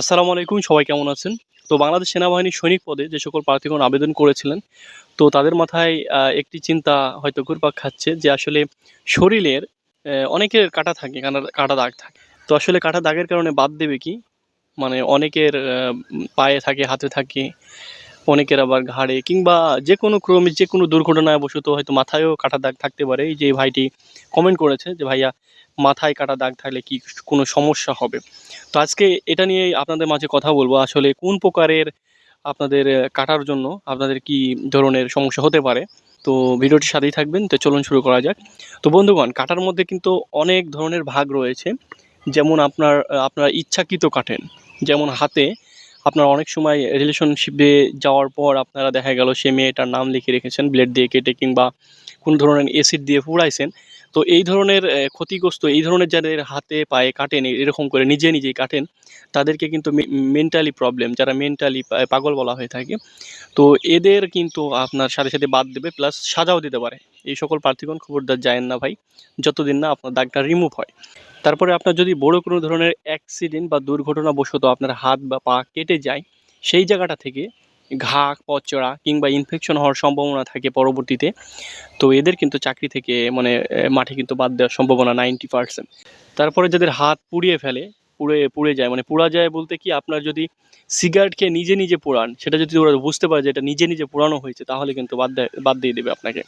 আসসালামু আলাইকুম, সবাই কেমন আছেন? তো বাংলাদেশ সেনাবাহিনীর সৈনিক পদে যে সকল প্রার্থীগণ আবেদন করেছিলেন, তো তাদের মাথায় একটি চিন্তা হয়তো ঘুরপাক খাচ্ছে যে আসলে শরীরের অনেকের কাটা থাকে কাটা দাগ থাকে। তো আসলে কাটা দাগের কারণে বাদ দেবে কি? মানে অনেকের পায়ে থাকে, হাতে থাকে, অনেকের আবার ঘাড়ে, কিংবা যে কোনো ক্রমে যে কোনো দুর্ঘটনায় বশত হয়তো মাথায়ও কাটা দাগ থাকতে পারে। এই যে ভাইটি কমেন্ট করেছে যে, ভাইয়া, মাথায় কাটা দাগ থাকলে কি কোনো সমস্যা হবে? তো আজকে এটা নিয়ে আপনাদের মাঝে কথা বলব। আসলে কোন প্রকারের আপনাদের কাটার জন্য আপনাদের কি ধরনের সমস্যা হতে পারে? তো ভিডিওটির সাথেই থাকবেন। তো চলুন শুরু করা যাক। তো বন্ধুগণ, কাটার মধ্যে কিন্তু অনেক ধরনের ভাগ রয়েছে। যেমন আপনার আপনার ইচ্ছাকৃত কাটেন। যেমন হাতে আপনার অনেক সময় রিলেশনশিপে যাওয়ার পর আপনারা দেখা গেল সে মেয়েটার নাম লিখে রেখেছেন ব্লেড দিয়ে কেটে কিংবা কোনো ধরনের এসিড দিয়ে পুড়াইছেন। তো এই ধরনের ক্ষতিগ্রস্ত, এই ধরনের যাদের হাতে পায়ে কাটেন এরকম করে নিজে নিজেই কাটেন, তাদেরকে কিন্তু মেন্টালি প্রবলেম যারা মেন্টালি পাগল বলা হয়ে থাকে। তো এদের কিন্তু আপনার সাথে সাথে বাদ দেবে প্লাস সাজাও দিতে পারে। এই সকল প্রার্থীগণ, খবরদার যায়েন না ভাই, যতদিন না আপনার দাগটা রিমুভ হয়। তারপরে আপনার যদি বড় কোনো ধরনের অ্যাক্সিডেন্ট বা দুর্ঘটনাবশত আপনার হাত বা পা কেটে যায়, সেই জায়গাটা থেকে ঘা, পচড়া কিংবা ইনফেকশন হওয়ার সম্ভাবনা থাকে পরবর্তীতে। তো এদের কিন্তু চাকরি থেকে মানে মাঠে কিন্তু বাদ দেওয়ার সম্ভাবনা নাইনটি পার্সেন্ট তারপরে যাদের হাত পুড়িয়ে ফেলে, পুড়ে পুড়ে যায় মানে পোড়া যায় বলতে কি, আপনার যদি সিগারেট খেয়ে নিজে নিজে পোড়ান, সেটা যদি ওরা বুঝতে পারে যে এটা নিজে নিজে পোড়ানো হয়েছে, তাহলে কিন্তু বাদ দেয়, বাদ দিয়ে দেবে আপনাকে।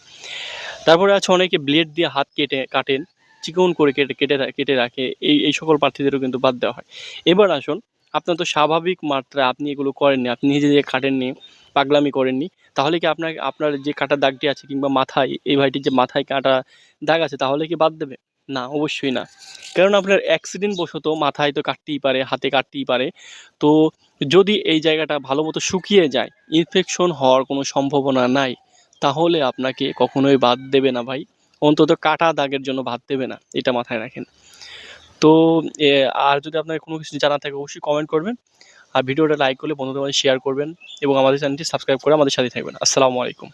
তারপরে আছে অনেকে ব্লেড দিয়ে হাত কেটে, কাটেন, চিকন করে কেটে কেটে কেটে রাখে, এই এই সকল প্রার্থীদেরও কিন্তু বাদ দেওয়া হয়। এবার আসুন আপনার তো স্বাভাবিক মাত্রায় আপনি এগুলো করেননি, আপনি নিজে নিজে কাটেননি পাগলামি করেননি, তাহলে কি আপনার আপনার যে কাটা দাগটি আছে কিংবা মাথায়, এই ভাইটির যে মাথায় কাটা দাগ আছে, তাহলে কি বাদ দেবে? না, অবশ্যই না। কারণ আপনার অ্যাক্সিডেন্ট বশত মাথায় তো কাটতেই পারে, হাতে কাটতেই পারে। তো যদি এই জায়গাটা ভালো মতো শুকিয়ে যায় ইনফেকশন হওয়ার কোনো সম্ভাবনা নাই, তাহলে আপনাকে কখনোই বাদ দেবে না ভাই। অন্তত কাটা দাগের জন্য বাদ দেবে না, এটা মাথায় রাখেন। তো আর যদি আপনার কোনো কিছু জানা থাকে, অবশ্যই কমেন্ট করবেন। আর ভিডিওটা লাইক করলে বন্ধুদের মাঝে শেয়ার করবেন এবং আমাদের চ্যানেলটি সাবস্ক্রাইব করে আমাদের সাথে থাকবেন। আসসালামু আলাইকুম।